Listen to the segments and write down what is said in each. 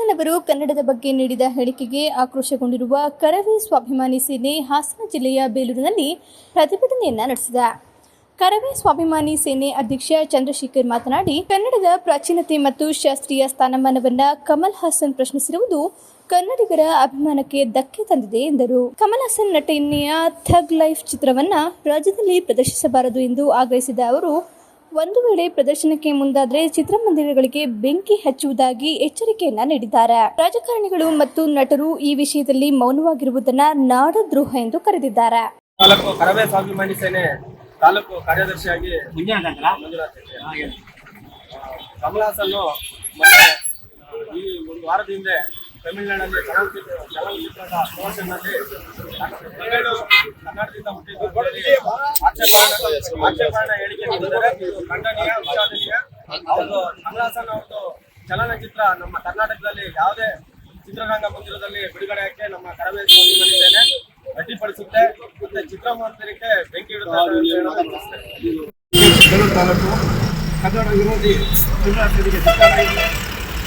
ಅವರು ಕನ್ನಡದ ಬಗ್ಗೆ ನೀಡಿದ ಹೇಳಿಕೆಗೆ ಆಕ್ರೋಶಗೊಂಡಿರುವ ಕರವೇ ಸ್ವಾಭಿಮಾನಿ ಸೇನೆ ಹಾಸನ ಜಿಲ್ಲೆಯ ಬೇಲೂರಿನಲ್ಲಿ ಪ್ರತಿಭಟನೆಯನ್ನ ನಡೆಸಿದ. ಕರವೇ ಸ್ವಾಭಿಮಾನಿ ಸೇನೆ ಅಧ್ಯಕ್ಷ ಚಂದ್ರಶೇಖರ್ ಮಾತನಾಡಿ, ಕನ್ನಡದ ಪ್ರಾಚೀನತೆ ಮತ್ತು ಶಾಸ್ತ್ರೀಯ ಸ್ಥಾನಮಾನವನ್ನ ಕಮಲ್ ಹಾಸನ್ ಪ್ರಶ್ನಿಸಿರುವುದು ಕನ್ನಡಿಗರ ಅಭಿಮಾನಕ್ಕೆ ಧಕ್ಕೆ ತಂದಿದೆ ಎಂದರು. ಕಮಲ್ ಹಾಸನ್ ನಟನೆಯ ಥಗ್ ಲೈಫ್ ಚಿತ್ರವನ್ನ ರಾಜ್ಯದಲ್ಲಿ ಪ್ರದರ್ಶಿಸಬಾರದು ಎಂದು ಆಗ್ರಹಿಸಿದ ಅವರು ಒಂದು ವೇಳೆ ಪ್ರದರ್ಶನಕ್ಕೆ ಮುಂದಾದ್ರೆ ಚಿತ್ರಮಂದಿರಗಳಿಗೆ ಬೆಂಕಿ ಹಚ್ಚುವುದಾಗಿ ಎಚ್ಚರಿಕೆಯನ್ನ ನೀಡಿದ್ದಾರೆ. ರಾಜಕಾರಣಿಗಳು ಮತ್ತು ನಟರು ಈ ವಿಷಯದಲ್ಲಿ ಮೌನವಾಗಿರುವುದನ್ನ ನಾಡದ್ರೋಹ ಎಂದು ಕರೆದಿದ್ದಾರೆ. ತಾಲೂಕು ಕರವೇ ಸ್ವಾಭಿಮಾನಿ ಸೇನೆ ತಾಲೂಕು ಕಾರ್ಯದರ್ಶಿಯಾಗಿ ಮಂಜುನಾಥ್ ಈ ಒಂದು ವಾರದ ಹಿಂದೆ ತಮಿಳುನಾಡಲ್ಲಿ ಚಲನಚಿತ್ರ ಚಲನಚಿತ್ರದ ಹೇಳಿಕೆ ಇದು ಚಲನಚಿತ್ರ ನಮ್ಮ ಕರ್ನಾಟಕದಲ್ಲಿ ಯಾವುದೇ ಚಿತ್ರರಂಗ ಮಂದಿರದಲ್ಲಿ ಬಿಡುಗಡೆಯಕ್ಕೆ ನಮ್ಮ ಕರವೇ ಅಡ್ಡಿಪಡಿಸುತ್ತೆ ಮತ್ತೆ ಚಿತ್ರಮಂದಿರಕ್ಕೆ ಬೆಂಕಿ ಇಡುತ್ತೆ ಅಂತ ಹೇಳೋದು ಬಯಸ್ತೇನೆ. ಬೇಲೂರು ತಾಲೂಕು ಕನ್ನಡ ವಿರೋಧಿ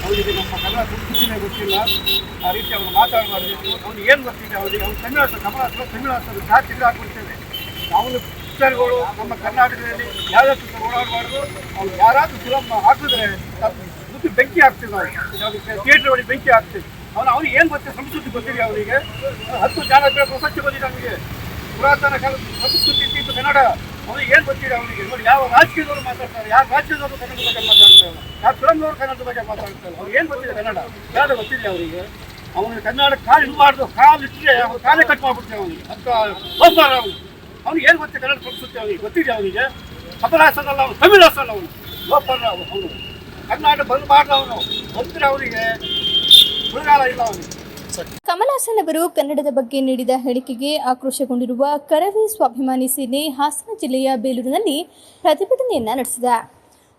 ಅವರಿಗೆ ನಮ್ಮ ಕನ್ನಡ ಸಂಸ್ಕೃತಿನೇ ಗೊತ್ತಿಲ್ಲ, ಆ ರೀತಿ ಅವನು ಮಾತಾಡಬಾರ್ದಿತ್ತು ಅವನು ಏನು ಗೊತ್ತಿದೆ ಅವರಿಗೆ? ಅವನು ಕನ್ನಡ ಕಮಲ ಅಥವಾ ತಮಿಳು ಅಥವಾ ಜಾತಿ ಹಾಕ್ಬಿಡ್ತೇವೆ ಅವನು ಪಿಕ್ಚರ್ಗಳು, ನಮ್ಮ ಕರ್ನಾಟಕದಲ್ಲಿ ಯಾವ್ದಾದ್ರು ಓಡಾಡಬಾರ್ದು. ಅವ್ನು ಯಾರಾದರೂ ಫಿಲಮ್ ಹಾಕಿದ್ರೆ ಬುದ್ಧಿ ಬೆಂಕಿ ಹಾಕ್ತೀವಿ ನಾವು ಥಿಯೇಟರ್ ಒಳಗೆ ಬೆಂಕಿ ಹಾಕ್ತೀವಿ ಅವನು ಅವ್ನು ಏನು ಗೊತ್ತಿದೆ ಸಂಸ್ಕೃತಿ ಗೊತ್ತಿದೆ ಅವನಿಗೆ. ಹತ್ತು ಜನ ಪ್ರಸಕ್ತಿ ಬಂದಿದೆ ನಮಗೆ ಪುರಾತನ ಕಾಲದ ಸಂಸ್ಕೃತಿ ಇತ್ತು ಕನ್ನಡ ಅವನಿಗೆ ಏನು ಗೊತ್ತಿದೆ ಅವನಿಗೆ. ನೋಡಿ, ಯಾವ ರಾಜಕೀಯದವರು ಮಾತಾಡ್ತಾರೆ ಯಾವ ರಾಜ್ಯದವರು ಕನ್ನಡ ಬಗ್ಗೆ ಮಾತಾಡ್ತಾರೆ ಯಾವ ಫಿಲಮ್ನವರು ಕನ್ನಡ ಬಗ್ಗೆ ಮಾತಾಡ್ತಾರೆ ಅವ್ರಿಗೆ ಏನು ಗೊತ್ತಿದೆ ಕನ್ನಡ. ಕನ್ನಡ ಗೊತ್ತಿದೆ ಅವರಿಗೆ. ಅವನಿಗೆ ಕನ್ನಡ ಕಾಲು ಇಡಬಾರ್ದು ಕಾಲು ಇಟ್ಟರೆ ಅವ್ನು ಕಾಲೇ ಕಟ್ ಮಾಡ್ಬಿಡ್ತೇವೆ ಅವನಿಗೆ. ಅಂತ ಹೋಗ್ಬಾರ ಅವನು. ಅವ್ನಿಗೆ ಏನು ಗೊತ್ತಿದೆ ಕನ್ನಡ ಸಂಸ್ಕೃತಿ ಅವನಿಗೆ. ಗೊತ್ತಿದೆ ಅವನಿಗೆ? ಕಮಲ ಹಾಸನಲ್ಲ ಅವನು, ತಮಿಳು ಹಾಸನ ಅವನು. ಹೋಗ್ಬಾರ ಅವನು. ಕರ್ನಾಟಕ ಬಂದಬಾರ್ದು ಅವನು. ಬಂದರೆ ಅವನಿಗೆ ಮುಳುಗಾಲ ಇಲ್ಲ ಅವನಿಗೆ. ಕಮಲ್ ಹಾಸನ್ ಅವರು ಕನ್ನಡದ ಬಗ್ಗೆ ನೀಡಿದ ಹೇಳಿಕೆಗೆ ಆಕ್ರೋಶಗೊಂಡಿರುವ ಕರವೇ ಸ್ವಾಭಿಮಾನಿ ಸೇನೆ ಹಾಸನ ಜಿಲ್ಲೆಯ ಬೇಲೂರಿನಲ್ಲಿ ಪ್ರತಿಭಟನೆಯನ್ನ ನಡೆಸಿದ.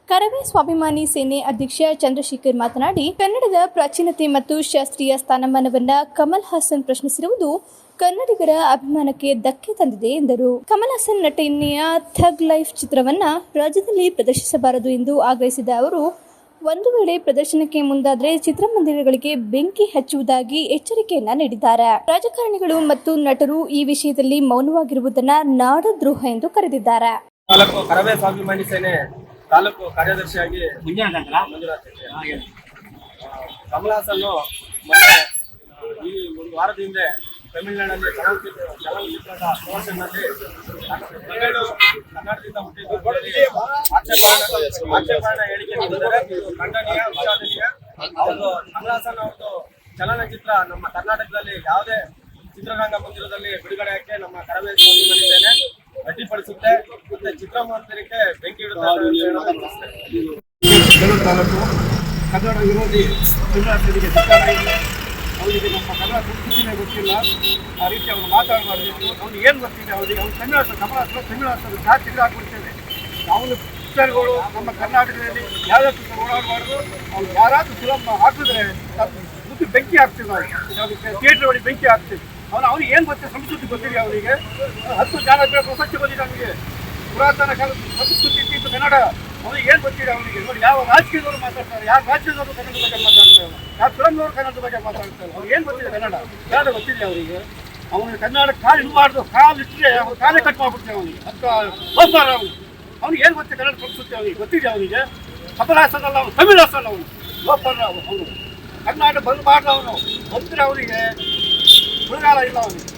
ಕರವೇ ಸ್ವಾಭಿಮಾನಿ ಸೇನೆ ಅಧ್ಯಕ್ಷ ಚಂದ್ರಶೇಖರ್ ಮಾತನಾಡಿ, ಕನ್ನಡದ ಪ್ರಾಚೀನತೆ ಮತ್ತು ಶಾಸ್ತ್ರೀಯ ಸ್ಥಾನಮಾನವನ್ನ ಕಮಲ್ ಹಾಸನ್ ಪ್ರಶ್ನಿಸಿರುವುದು ಕನ್ನಡಿಗರ ಅಭಿಮಾನಕ್ಕೆ ಧಕ್ಕೆ ತಂದಿದೆ ಎಂದರು. ಕಮಲ್ ಹಾಸನ್ ನಟನೆಯ ಥಗ್ ಲೈಫ್ ಚಿತ್ರವನ್ನ ರಾಜ್ಯದಲ್ಲಿ ಪ್ರದರ್ಶಿಸಬಾರದು ಎಂದು ಆಗ್ರಹಿಸಿದ ಅವರು ಒಂದು ವೇಳೆ ಪ್ರದರ್ಶನಕ್ಕೆ ಮುಂದಾದ್ರೆ ಚಿತ್ರಮಂದಿರಗಳಿಗೆ ಬೆಂಕಿ ಹಚ್ಚುವುದಾಗಿ ಎಚ್ಚರಿಕೆಯನ್ನ ನೀಡಿದ್ದಾರೆ. ರಾಜಕಾರಣಿಗಳು ಮತ್ತು ನಟರು ಈ ವಿಷಯದಲ್ಲಿ ಮೌನವಾಗಿರುವುದನ್ನ ನಾಡದ್ರೋಹ ಎಂದು ಕರೆದಿದ್ದಾರೆ. ತಾಲೂಕು ಕರವೇ ಸ್ವಾಭಿಮಾನಿ ಸೇನೆ ತಾಲೂಕು ಕಾರ್ಯದರ್ಶಿಯಾಗಿ ಮಂಜುನಾಥ್ ಕಮಲ್ ಹಾಸನ್ ಈ ಒಂದು ವಾರದ ಹಿಂದೆ ತಮಿಳುನಾಡಲ್ಲಿ ಚಲನಚಿತ್ರ ಚಲನಚಿತ್ರದ ಹೇಳಿಕೆ ಇದು ಚಲನಚಿತ್ರ ನಮ್ಮ ಕರ್ನಾಟಕದಲ್ಲಿ ಯಾವುದೇ ಚಿತ್ರರಂಗ ಮಂದಿರದಲ್ಲಿ ಬಿಡುಗಡೆಯಕ್ಕೆ ನಮ್ಮ ಕರವೇ ಅಡ್ಡಿಪಡಿಸುತ್ತೆ ಮತ್ತೆ ಚಿತ್ರಮಂದಿರಕ್ಕೆ ಬೆಂಕಿ ಇಡುತ್ತಾರೆ ತಾಲೂಕು ಕನ್ನಡ ವಿರೋಧಿ ಜಿಲ್ಲಾಧಿಕಾರಿಗೆ ಅವರಿಗೆ ನಮ್ಮ ಕನ್ನಡ ಸಂಸ್ಕೃತಿನೇ ಗೊತ್ತಿಲ್ಲ. ಆ ರೀತಿ ಅವನು ಮಾತಾಡಬಾರ್ದಿತ್ತು. ಅವ್ನು ಏನು ಗೊತ್ತಿದೆ? ಅವರಿಗೆ ಅವ್ನು ಕನ್ನಡ ಕಮಲ ಅಥವಾ ತಮಿಳು ಅಥವಾ ಜಾತಿ ಹಾಕ್ಬಿಡ್ತೇವೆ. ಅವನು ಪಿಕ್ಚರ್ಗಳು, ನಮ್ಮ ಕರ್ನಾಟಕದಲ್ಲಿ ಯಾವ್ದಾದ್ರು ಓಡಾಡಬಾರ್ದು, ಅವ್ನು ಯಾರಾದರೂ ಫಿಲಮ್ ಹಾಕಿದ್ರೆ ಮುದ್ದು ಬೆಂಕಿ ಹಾಕ್ತೀವಿ ನಾವು. ಥಿಯೇಟರ್ ಒಳಗೆ ಬೆಂಕಿ ಹಾಕ್ತೀವಿ. ಅವನು ಅವ್ನಿಗೆ ಏನು ಗೊತ್ತಿದೆ? ಸಂಸ್ಕೃತಿ ಗೊತ್ತಿದೆ ಅವರಿಗೆ ಹತ್ತು ಜನ ಪ್ರಶಸ್ತಿ ಬಂದಿದೆ ಅವನಿಗೆ. ಪುರಾತನ ಕಾಲದ ಸಂಸ್ಕೃತಿ ಇತ್ತು ಕನ್ನಡ. ಅವನಿಗೆ ಏನು ಗೊತ್ತಿದೆ ಅವನಿಗೆ? ನೋಡಿ, ಯಾವ ರಾಜಕೀಯದವರು ಮಾತಾಡ್ತಾರೆ? ಯಾವ ರಾಜ್ಯದವರು ಕನ್ನಡ ಬಗ್ಗೆ ಮಾತಾಡ್ತಾರೆ? ಫಿಲಮ್ನವರು ಕನ್ನಡ ಬಗ್ಗೆ ಮಾತಾಡ್ತಾರೆ ಅವ್ರಿಗೆ ಏನು ಗೊತ್ತಿದೆ ಕನ್ನಡ? ಕನ್ನಡ ಗೊತ್ತಿದೆ ಅವರಿಗೆ? ಅವನಿಗೆ ಕನ್ನಡ ಕಾಲು ಇಡಬಾರ್ದು ಕಾಲು ಇಟ್ಟರೆ ಅವ್ನು ಕಾಲೇ ಕಟ್ ಮಾಡ್ಬಿಡ್ತೇವೆ ಅವನಿಗೆ. ಅಂತ ಹೋಗ್ಬಾರ ಅವನು. ಅವ್ನಿಗೆ ಏನು ಗೊತ್ತಿದೆ ಕನ್ನಡ ಕೊಡ್ಸುತ್ತೆ ಅವನಿಗೆ? ಗೊತ್ತಿದೆ ಅವನಿಗೆ? ಅಪರಾಸನಲ್ಲ ಅವನು, ತಮಿಳು ಹಾಸನ ಅವನು. ಹೋಗ್ಬಾರ ಅವನು. ಕರ್ನಾಟಕ ಬಂದಬಾರ್ದು ಅವನು. ಬಂದರೆ ಅವನಿಗೆ ಮುಳುಗಾಲ ಇಲ್ಲ ಅವನಿಗೆ.